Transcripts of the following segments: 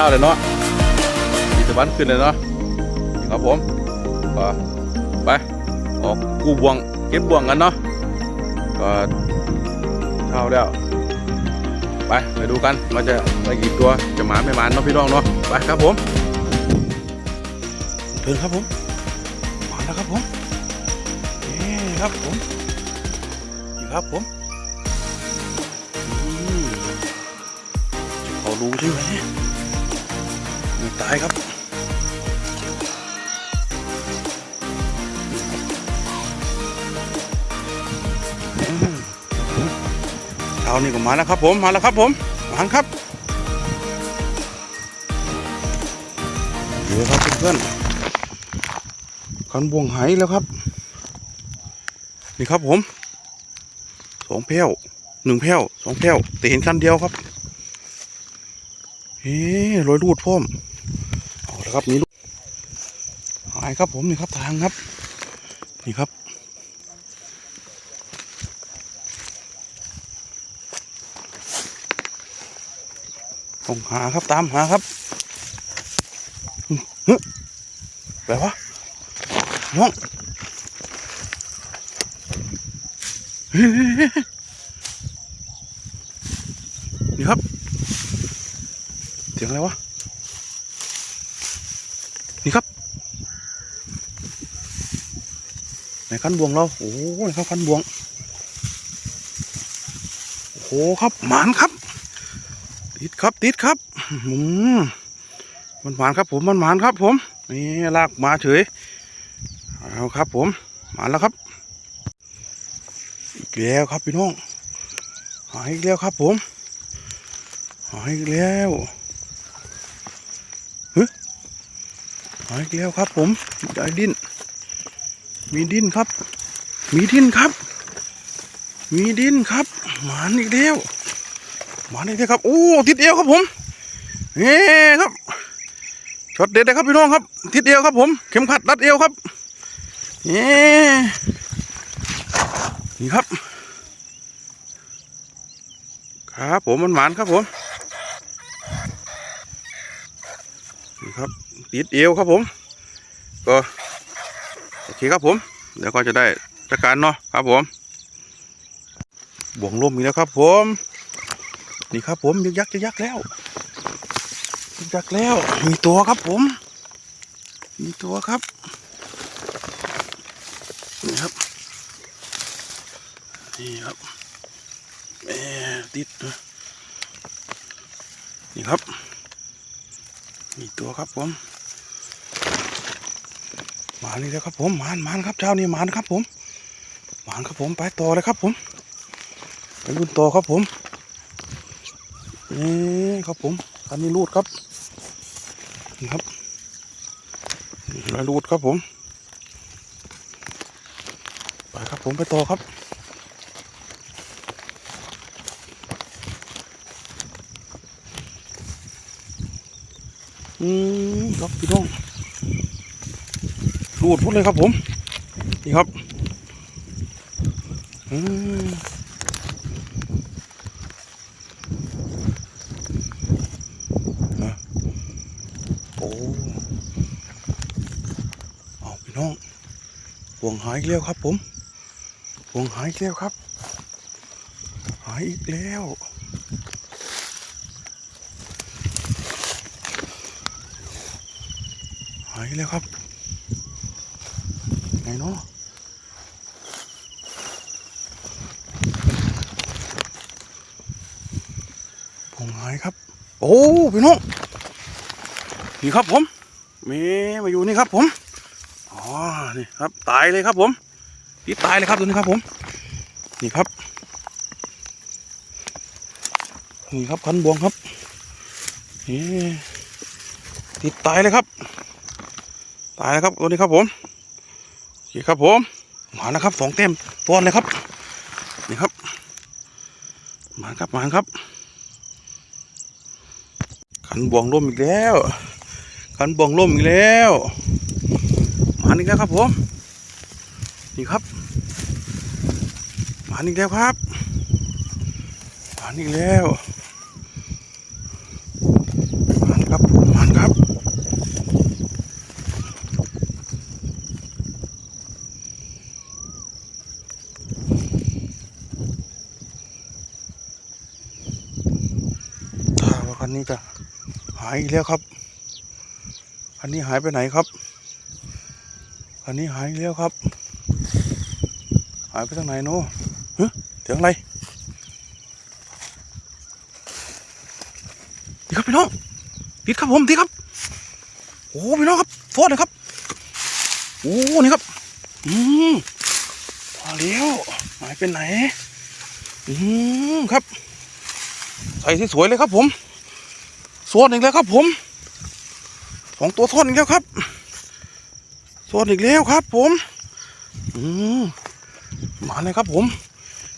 ช้าเลยเนาะมีตะวันขึ้นเลยเนาะดีครับผมก็ไปออกกู้บวงเก็บบวงกันเนาะก็เช้าแล้วไปไปดูกันว่าจะได้กี่ตัวจะหมาไม่หมาเนาะพี่น้องเนาะไปครับผมถึงครับผมมาแล้วครับผมนี่ครับผมนี่ครับผมจะเขารู้ใช่ไหม ม่ตายครับอืมเช้านี้ก็มาแล้วครับผมมาแล้วครับผมมาครับเดี๋ยวครับเพื่อนๆคันบวงไหแล้วครับ นี่ครับผมสองแพ้วหนึ่งแพ้วสองแพ้วแต่เห็นคันเดียวครับ เฮ้รอยรูดพ่อมเอาละครับนี่ลูกหายครับผมนี่ครับทางครับ นี่ครับต้องหาครับตามหาครับเฮ้ยแบบวะน้องเฮ้ยนี่ครับ สียงอะไรวะ นี่ครับในคันบวงเรา โอ้โหในครับคันบวง โอ้โหครับหมานครับ ติดครับติดครับอืมมันหวานครับผมมันหวานครับ ผมนี่ลากมาเฉยเอาครับ ผมหมานแล้วครับอีกแล้วครับพี่น้องหายอีกแล้วครับผมหายอีกแล้วเฮ้ย หาอีกแล้วครับผมได้ดิ้น มีดิ้นครับ มีดิ้นครับ มีดิ้นครับหมานอีกแล้วหมาเลยครับโอ้ทิศเดียวครับผมนี่ครับช็อตเด็ดเลยครับพี่น้องครับ ทิศเดียวครับผมเข็มขัดรัดเอวครับนี่นี่ครับ ครับผมมันหมานครับผม นี่ครับติดเอวครับผม ก็โอเคครับผม เดี๋ยวก็จะได้จัดการเนาะครับผมบ่วงลมอีกแล้วครับผม นี่ครับผมยึกยักยึกยักแล้วยึกยักแล้ว มีตัวครับผม มีตัวครับนี่ครับนี่ครับแหมติดนี่ครับ ตัวครับผมหมานี่แล้วครับผมหมานหมานครับเช้านี้หมานครับผมหมานครับผมไปต่อเลยครับผมไปรุ่นต่อครับผมนี่ครับผมคันนี้รูดครับนี่ครับรอยรูดครับผมไปครับผมไปต่อครับ อืมครับพี่น้องรูดพุดเลยครับผม นี่ครับ อืมโอ้เอาพี่น้องห่วงหายอีกแล้วครับผมห่วงหายอีกแล้วครับ หายอีกแล้วายอีกแล้วครับไงเนาะห่วงหายครับ โอ้พี่น้องนี่ครับผมมีมาอยู่นี่ครับผมอ๋อนี่ครับตายเลยครับผมติดตายเลยครับตัวนี้ครับผม นี่ครับ นี่ครับคันบวงครับนี่ติดตายเลยครับ ตายแล้วครับตัวนี้ครับผมโอเครับผมหมาแล้วครับสองเต็มตัวเลยครับนี่ครับหมาครับมาครับ ขันบ่วงล่มอีกแล้ว ขันบ่วงล่มอีกแล้วหมาอีกแล้วครับผมนี่ครับหมาอีกแล้วครับหมาอีกแล้วมาครับผม นนี้จะหายอีกแล้วครับคันนี้หายไปไหนครับคันนี้หายอีกแล้วครับ หายไปทางไหนโน้ฮะเสียงอะไรนี่ครับพี่น้องติดครับผมติดครับโอ้พี่น้องครับโทษนะครับโอ้นี่ครับ อืมพอแล้วหายไปไหน อืมครับ ใส่สวยๆเลยครับผม สวนอีกแล้วครับผมสองตัวท่อนอีกแล้วครับสวนอีกแล้วครับ ผมอืมมาเลยครับผม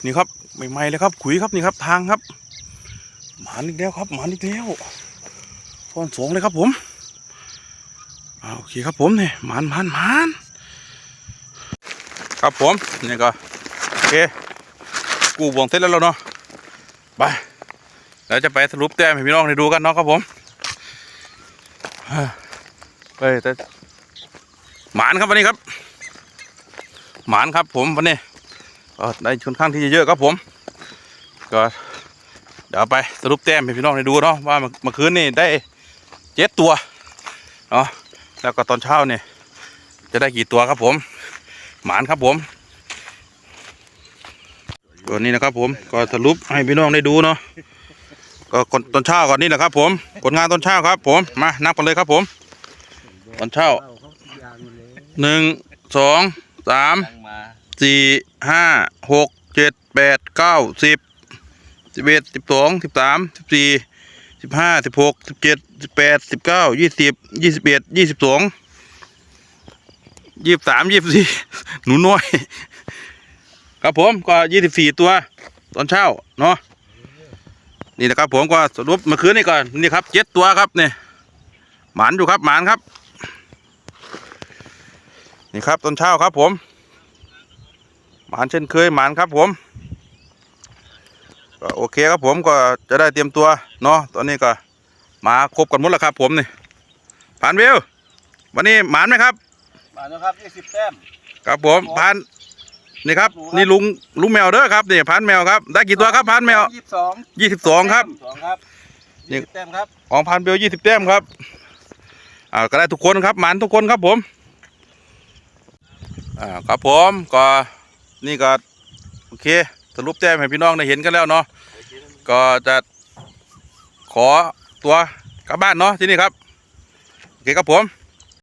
นี่ครับใหม่ๆเลยครับขุยครับนี่ครับทางครับหมาอีกแล้วครับหมาอีกแล้วท่อนสองเลยครับผมอ่าโอเคครับผมนี่หมานหมานหมานครับผมนี่ก็โอเคกูบวงเสร็จแล้วเนาะไป เราจะไปสรุปแต้มให้พี่น้องได้ดูกันเนาะครับผมไปแต่หมานครับวันนี้ครับ หมานครับผมวันนี้ก็ได้ชนข้างที่เยอะครับผม ก็เดี๋ยวไปสรุปแต้มให้พี่น้องได้ดูเนาะว่าเมื่อคืนนี่ได้เจ็ดตัวเนาะแล้วก็ตอนเช้าเนี่ยจะได้กี่ตัวครับผม หมานครับผมตัวนี้นะครับผมก็สรุปให้พี่น้องได้ดูเนาะ ก็ก่อนตอนเช้าก่อนนี่แหละครับ ผมผลงานตอนเช้าครับ ผมมานับกันเลยครับ ผมตอนเช้าหนึ่งสองสามสี่ห้าหกเจ็ดแปดเก้าสิบสิบเอ็ดสิบสองสิบสามสิบสี่สิบห้าสิบหกสิบเจ็ดสิบแปดสิบเก้ายี่สิบยี่สิบเอ็ดยี่สิบสองยี่สิบสามยี่สิบสี่หนูน้อย ครับผมก็ยี่สิบสี่ตัว ตอนเช้าเนาะ นี่นะครับผมก็สรุปเมื่อคืนนี่ก่อนนี่ครับเจ็ดตัวครับนี่หมานอยู่ครับหมานครับ นี่ครับตอนเช้าครับผม หมานเช่นเคยหมานครับผมก็โอเคครับผมก็จะได้เตรียมตัวเนาะตอนนี้ก็มาครบกันหมดแล้วครับผมนี่ผ่านวิววันนี้หมานไหมครับ มาแล้วครับยี่สิบแต้ม ครับผมผ่าน นี่ครับนี่ลุงลุงแมวเด้อครับนี่ผ่านแมวครับได้กี่ตัวครับผ่านแมวยี่สิบสองยี่สิบสองครับสองครับนี่ยี่สิบแต้มครับของพันเบลยี่สิบแต้มครับอ่าก็ได้ทุกคนครับหมันทุกคนครับผมอ่าครับผมก็นี่ก็โอเคสรุปแต้มให้พี่น้องได้เห็นกันแล้วเนาะก็จะขอตัวกลับบ้านเนาะที่นี่ครับโอเคครับผม